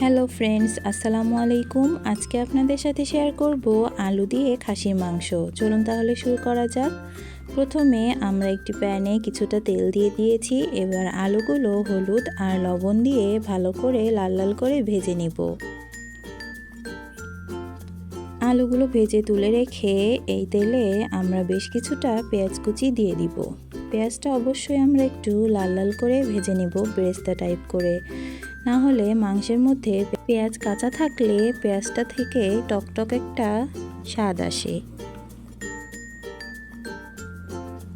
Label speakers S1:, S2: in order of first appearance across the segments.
S1: Hello friends আসসালামু আলাইকুম। আজকে আপনাদের সাথে শেয়ার করব আলু দিয়ে খাসির মাংস। চলুন তাহলে শুরু করা যাক। প্রথমে আমরা একটি প্যানে কিছুটা তেল দিয়ে দিয়েছি। এবার আলুগুলো হলুদ আর লবণ দিয়ে ভালো করে লাল লাল করে ভেজে নিব। আলুগুলো ভেজে তুলে রেখে এই তেলে আমরা বেশ কিছুটা পেঁয়াজ কুচি দিয়ে দিব। পেঁয়াজটা অবশ্যই আমরা একটু লাল লাল করে ভেজে নিব, ব্রেস্তা টাইপ করে। না হলে মাংসের মধ্যে পেঁয়াজ কাঁচা থাকলে পেঁয়াজটা থেকে টকটক একটা স্বাদ আসে।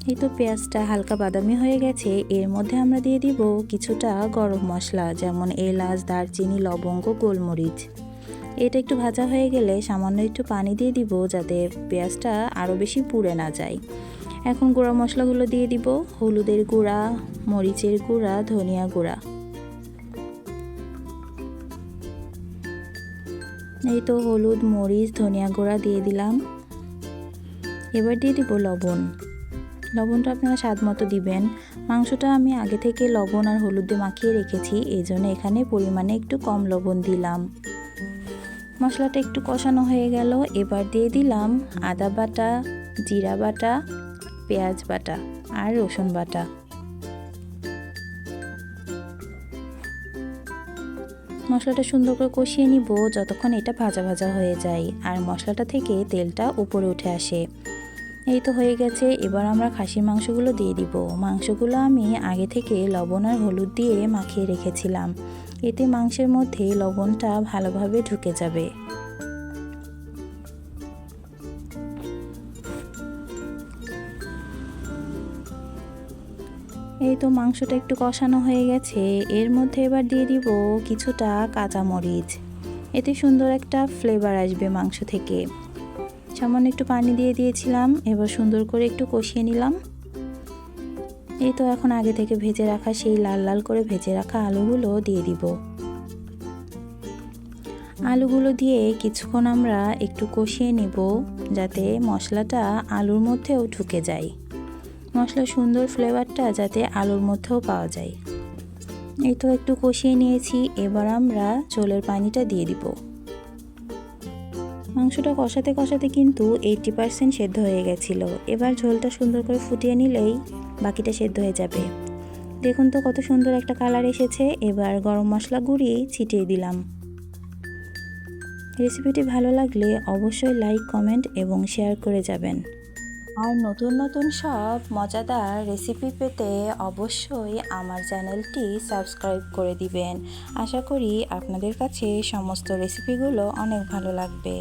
S1: এই তো পেঁয়াজটা হালকা বাদামি হয়ে গেছে। এর মধ্যে আমরা দিয়ে দিব কিছুটা গরম মশলা, যেমন এলাচ, দারচিনি, লবঙ্গ, গোলমরিচ। এটা একটু ভাজা হয়ে গেলে সামান্য একটু পানি দিয়ে দিব যাতে পেঁয়াজটা আরও বেশি পুড়ে না যায়। এখন গুঁড়া মশলাগুলো দিয়ে দিব। হলুদের গুঁড়া, মরিচের গুঁড়া, ধনিয়া গুঁড়া। এই তো হলুদ, মরিচ, ধনিয়া গুঁড়া দিয়ে দিলাম। এবার দিয়ে দিব লবণ। লবণটা আপনারা স্বাদ মতো দিবেন। মাংসটা আমি আগে থেকে লবণ আর হলুদ দিয়ে মাখিয়ে রেখেছি, এই জন্য এখানে পরিমাণে একটু কম লবণ দিলাম। মশলাটা একটু কষানো হয়ে গেল। এবার দিয়ে দিলাম আদা বাটা, জিরা বাটা, পেঁয়াজ বাটা আর রসুন বাটা। মশলাটা সুন্দর করে কষিয়ে নিব যতক্ষণ এটা ভাজা ভাজা হয়ে যায়। আর মশলাটা থেকে তেলটা উপরে উঠে আসে। এই তো হয়ে গেছে, এবার আমরা খাসির মাংসগুলো দিয়ে দিব। মাংসগুলো আমি আগে থেকে লবণ আর হলুদ দিয়ে মাখিয়ে রেখেছিলাম। এতে মাংসের মধ্যে লবণটা ভালোভাবে ঢুকে যাবে। এই তো মাংসটা একটু কষানো হয়ে গেছে। এর মধ্যে এবার দিয়ে দিব কিছুটা কাঁচামরিচ। এতে সুন্দর একটা ফ্লেভার আসবে মাংস থেকে। সামান্য একটু পানি দিয়ে দিয়েছিলাম, এবার সুন্দর করে একটু কষিয়ে নিলাম। এই তো এখন আগে থেকে ভেজে রাখা সেই লাল লাল করে ভেজে রাখা আলুগুলো দিয়ে দিব। আলুগুলো দিয়ে কিছুক্ষণ আমরা একটু কষিয়ে নেব, যাতে মশলাটা আলুর মধ্যেও ঢুকে যায়। মশলার সুন্দর ফ্লেভারটা যাতে আলুর মধ্যেও পাওয়া যায়। এই তো একটু কষিয়ে নিয়েছি, এবার আমরা চোলের পানিটা দিয়ে দিব। মাংসটা কষাতে কষাতে কিন্তু এইটটি পারসেন্ট সেদ্ধ হয়ে গেছিল। এবার ঝোলটা সুন্দর করে ফুটিয়ে নিলেই বাকিটা সেদ্ধ হয়ে যাবে। দেখুন তো কত সুন্দর একটা কালার এসেছে। এবার গরম মশলা গুঁড়ি ছিটিয়ে দিলাম। রেসিপিটি ভালো লাগলে অবশ্যই লাইক কমেন্ট এবং শেয়ার করে যাবেন। আর নতুন নতুন সব মজাদার রেসিপি পেতে অবশ্যই আমার চ্যানেলটি সাবস্ক্রাইব করে দিবেন। আশা করি আপনাদের কাছে সমস্ত রেসিপিগুলো অনেক ভালো লাগবে।